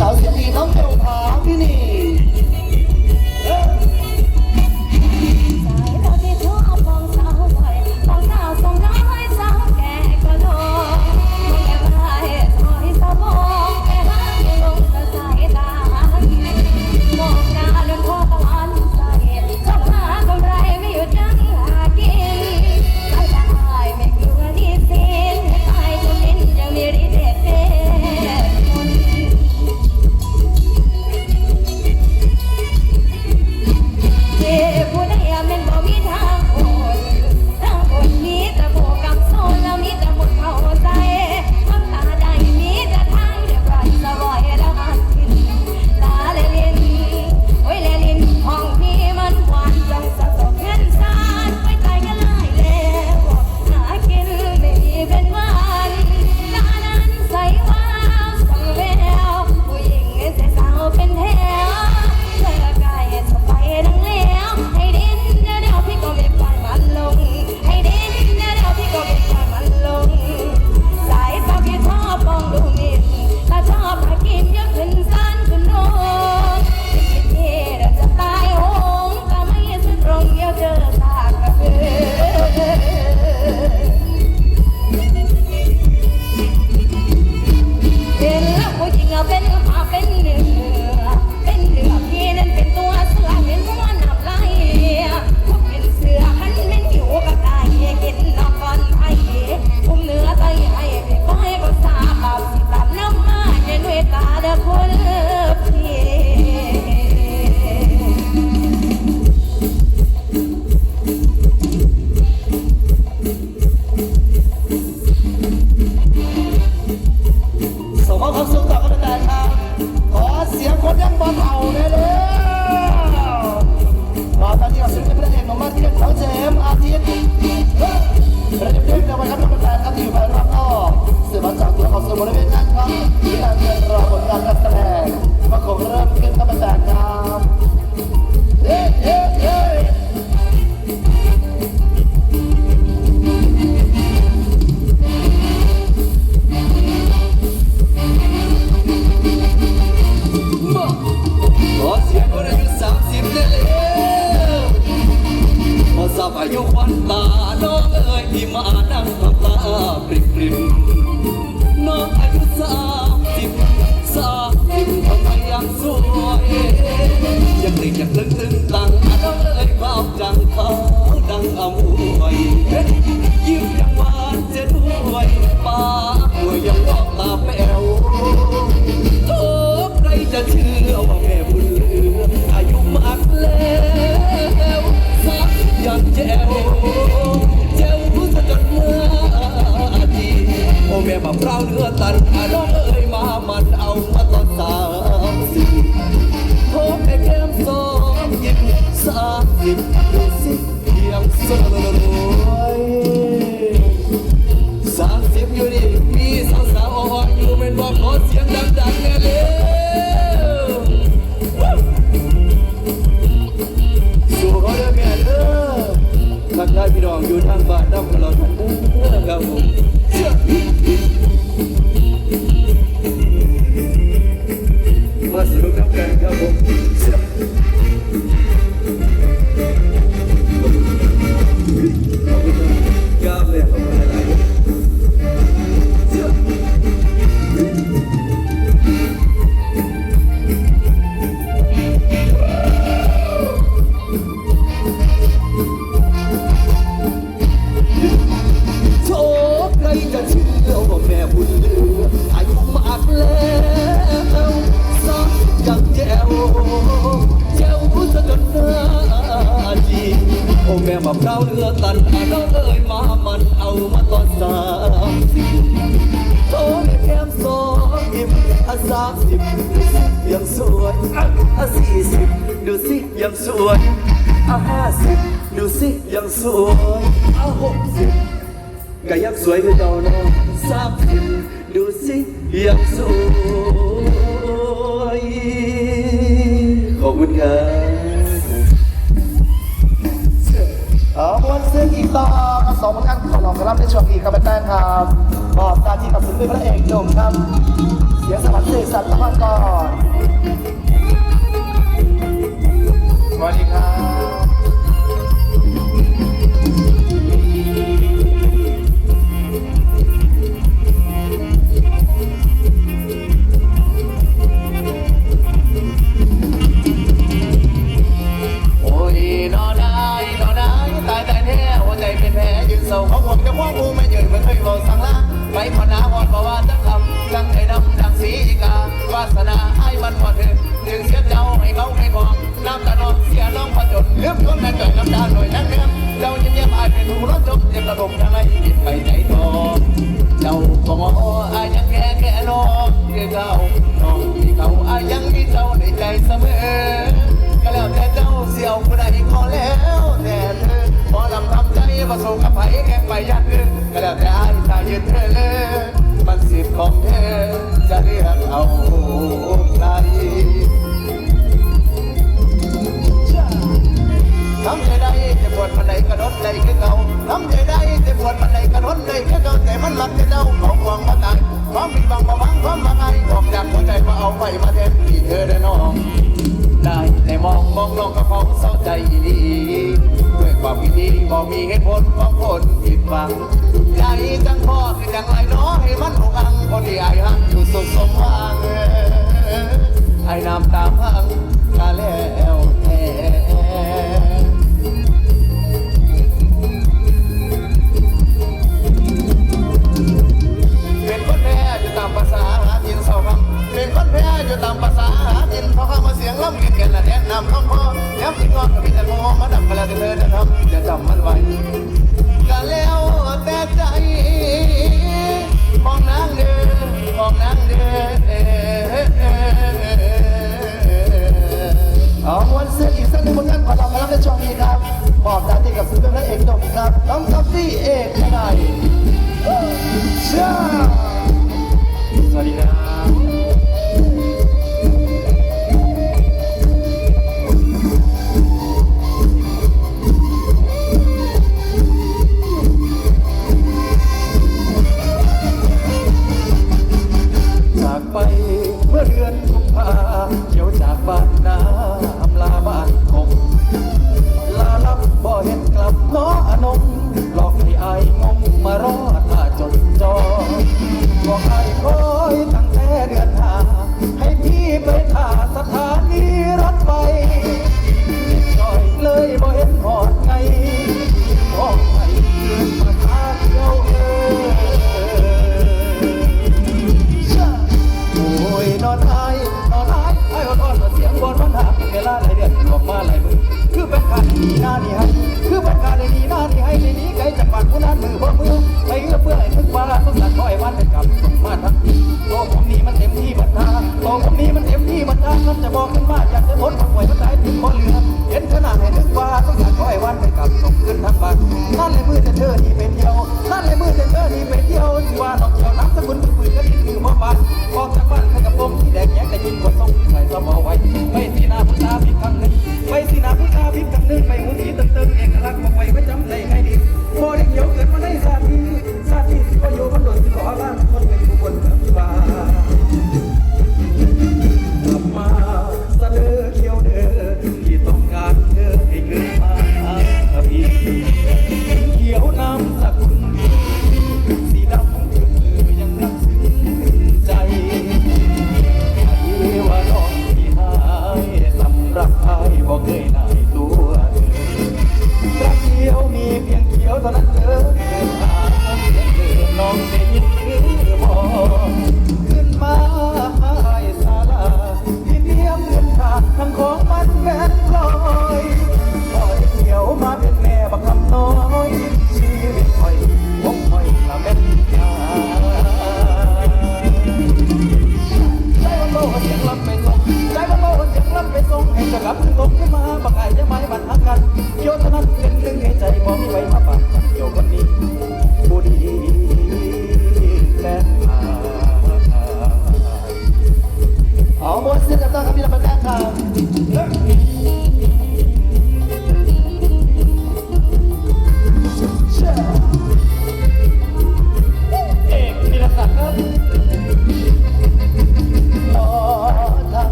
สาวเสียงดีน้องเบลพา ดังาเรือตันอาน้องเอ่ยมามันเอามาตอนสามสิบพบไอ้แก้มสองยิบสามยิบดูสิบเพียงสลวยสามสิบอยู่นิ่มีสาวสาวอ่อนอยู่เป็นบอกขอเสียงดังๆแน่เลยสู่เขาเด้อแม่เด้อทักทายพี่น้องอยู่ทางบ้านน้ำลองเราทั้งคู่นะครับผม Look up and double. แม่มะพร้าวเลือตันอาเราเอ่ยมามันเอามาตอนสามสิบโทรแก้มสองอิบอาสามสิบดูสิยังสวยอาสี่สิบดูสิยังสวยอาห้าสิบดูสิยังสวยอาหกสิบก็ยังสวยคือเก่าเนาะสามสิบดูสิยังสวยขอบคุณครับ ที่สองกับสองผลงานของน้องกรับในช่วงนี้ครับแป้งครับบอบตาที่กับศิลปินพระเอกหนุ่มครับ เสียงสวรรค์สื่อสัตว์ตะวันก่อนสวัสดีครับาเขาหมดจะว่างกูไม่ยืนไม่เคยบอกสั่งละไปพนาอ่อนบอกว่าจะทำดังไอ้ดำดังสีกาวาสนาไอ้มันพอเถิดถึงเสียเจ้าให้เขาให้ของน้ำตาน้องเสียน้องพอจนเลือบคนนั้นเกิดน้ำตาหน่อยนั่งเนื้อเจ้ายิ้มแย้มอายเป็นหูร้อนจมเจ็บระดมทางในจิตไปใจทอำใจประสบกับไผแค่ไปยัดเงินก็แล้วแต่อายถ้ายืนเธอเลยมันสิทธิ์ของเธอจะเรียกเอาใครทำใจได้จะปวดมันใดกระโดดใดคือเก่าทำใจได้จะปวดมันใดกระโดดใดคือเก่าแต่มันหลักจะเจ้าของหวังมาตายความผิดบังมาบังความบังไอ้ออกจากหัวใจมาเอาไปมาแทนที่เธอได้น้องได้แต่มองมองลองกับของเศร้าใจดี ความคิดดีบอกมีเหตุผลของคนผิดหวังใจจังพ่อคือจังไรเนาะให้มัน พ่อย้ำที่งอนกับพี่แต่งอมาดับกระลาเธอจะทำจะจำมันไว้ก็แล้วแต่ใจของนางเด้อของนางเด้อเอาวันเสื้ออีกสักหนึ่งผลงานของเรามาล้วในช่วงนี้ครับมอบหน้าที่กับศิลปินพระเอกหนุ่มครับน้องทัฟฟี่เอกไม่ได้เชื่อ ดีหน้านี่ให้คือเป็นการดีหน้านี่ให้ในนี้ไกลจากบ้านผู้นั้นมือบ่มือไปเอื้อเพื่อให้ถึงว่าต้องสั่งคอยวันเป็นกรรมมาทั้งทีโตผมนี้มันเต็มที่มันทาโตผมนี้มันเต็มที่มันทามันจะบอกขึ้นมาอยากจะทนมันป่วยมันตายถึงคนเหลือเห็นขนาดให้นึกว่าต้องสั่งคอยวันเป็นกรรมส่งขึ้นทั้งบ้านนั่นเลยมือจะเธอนี่เป็นเดียวนั่นเลยมือจะเธอนี่เป็นเดียวที่ว่าดอกเขียวน้ำสกุลปืนก็ดีคือหมอบ้านออกจากบ้านให้กับผมที่แดงแยกแต่ยินกดส่งใส่สมอไว้ไป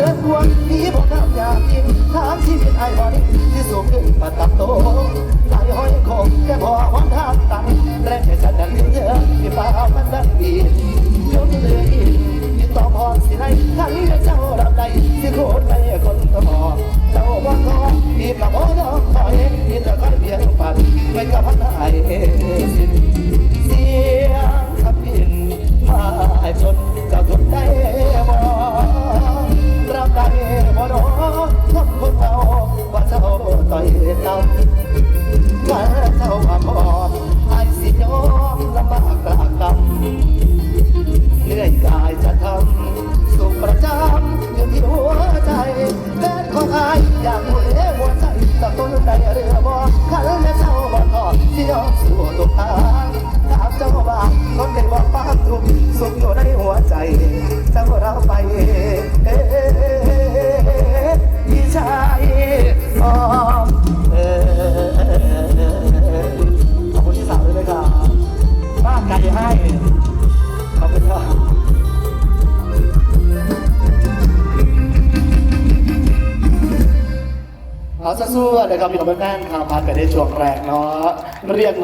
เดินดวงนี้ผมทำอยากินทางชีวิตไอ้หอยที่สูงขึ้นมาตับโตไหลห้อยคงแค่พอหอมทางตันแรงใจฉันนั้นเยอะที่ฟ้ามันดันดีจนเลยอีกต้องพอสิไรทั้งเจ้า นะครับพี่น้องแฟนๆครับพันกันในช่วงแรกเนาะเรียก